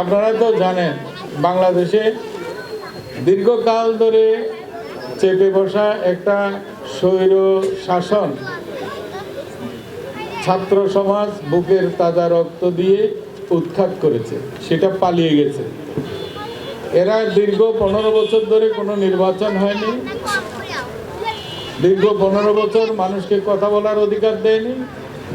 আপনারা তো জানেন, বাংলাদেশে দীর্ঘকাল ধরে চেপে বসা একটা স্বৈর শাসন। ছাত্র সমাজ বুকের তাজা রক্ত দিয়ে উৎখাত করেছে, সেটা পালিয়ে গেছে। এরা দীর্ঘ পনেরো বছর ধরে কোনো নির্বাচন হয়নি। দীর্ঘ পনেরো বছর মানুষকে কথা বলার অধিকার দেয়নি।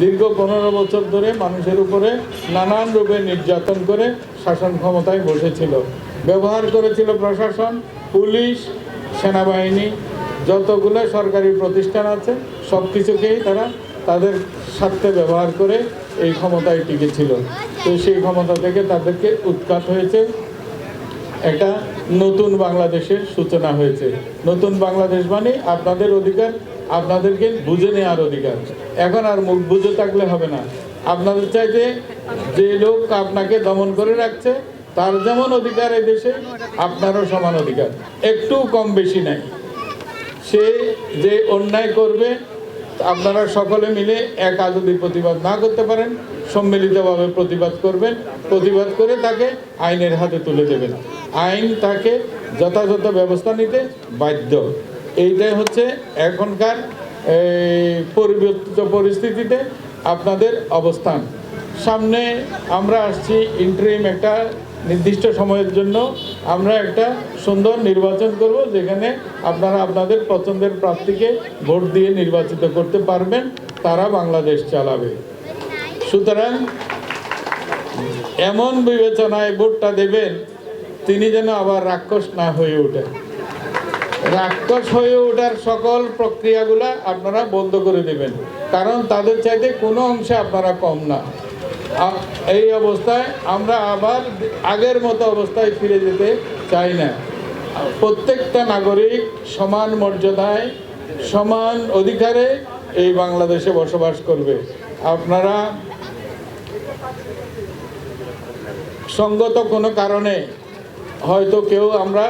দীর্ঘ পনেরো বছর ধরে মানুষের উপরে নানান রূপে নির্যাতন করে শাসন ক্ষমতায় বসেছিল। ব্যবহার করেছিল প্রশাসন, পুলিশ, সেনাবাহিনী, যতগুলো সরকারি প্রতিষ্ঠান আছে সব কিছুকেই তারা তাদের স্বার্থে ব্যবহার করে এই ক্ষমতায় টিকেছিল। তো সেই ক্ষমতা থেকে তাদেরকে উৎখাত হয়েছে। একটা নতুন বাংলাদেশের সূচনা হয়েছে। নতুন বাংলাদেশ মানে আপনাদের অধিকার, আপনাদেরকে বুঝে নেওয়ার অধিকার। এখন আর মুখ বুঝে থাকলে হবে না। আপনাদের চাইতে যে লোক আপনাকে দমন করে রাখছে, তার যেমন অধিকার এই দেশে, আপনারও সমান অধিকার। একটু কম বেশি নাই। সে যে অন্যায় করবে, আপনারা সকলে মিলে একা যদি প্রতিবাদ না করতে পারেন, সম্মিলিতভাবে প্রতিবাদ করবেন। প্রতিবাদ করে তাকে আইনের হাতে তুলে দেবেন। আইন তাকে যথাযথ ব্যবস্থা নিতে বাধ্য। এইটাই হচ্ছে এখনকার পরিবর্তিত পরিস্থিতিতে আপনাদের অবস্থান। সামনে আমরা আসছি ইন্টারিম একটা নির্দিষ্ট সময়ের জন্য। আমরা একটা সুন্দর নির্বাচন করব, যেখানে আপনারা আপনাদের পছন্দের প্রার্থীকে ভোট দিয়ে নির্বাচিত করতে পারবেন, তারা বাংলাদেশ চালাবে। সুতরাং এমন বিবেচনায় ভোটটা দেবেন, তিনি যেন আবার রাক্ষস না হয়ে ওঠেন। রাক্ষস হয়ে ওঠার সকল প্রক্রিয়াগুলা আপনারা বন্ধ করে দেবেন। কারণ তাদের চাইতে কোনো অংশে আপনারা কম না। এই অবস্থায় আমরা আবার আগের মতো অবস্থায় ফিরে যেতে চাই না। প্রত্যেকটা নাগরিক সমান মর্যাদায়, সমান অধিকারে এই বাংলাদেশে বসবাস করবে। আপনারা সঙ্গত কোনো কারণে হয়তো কেউ আমরা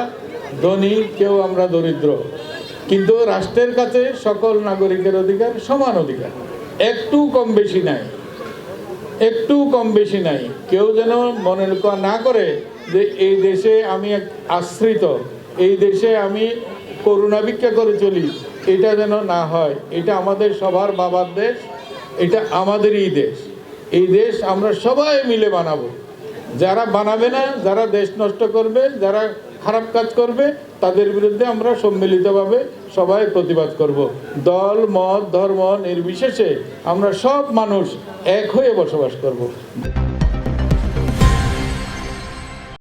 ধনী, কেউ আমরা দরিদ্র। কিন্তু রাষ্ট্রের কাছে সকল নাগরিকের অধিকার সমান অধিকার। একটু কম বেশি নাই। একটু কম বেশি নাই। কেউ যেন মনে না করে যে এই দেশে আমি আশ্রিত, এই দেশে আমি করুণা ভিক্ষা করে চলি, এটা যেন না হয়। এটা আমাদের সবার বাবার দেশ, এটা আমাদেরই দেশ। এই দেশ আমরা সবাই মিলে বানাবো। যারা বানাবে না, যারা দেশ নষ্ট করবে, যারা খারাপ কাজ করবে, তাদের বিরুদ্ধে আমরা সম্মিলিতভাবে সবাই প্রতিবাদ করব। দল, মত, ধর্ম নির্বিশেষে আমরা সব মানুষ এক হয়ে বসবাস করব।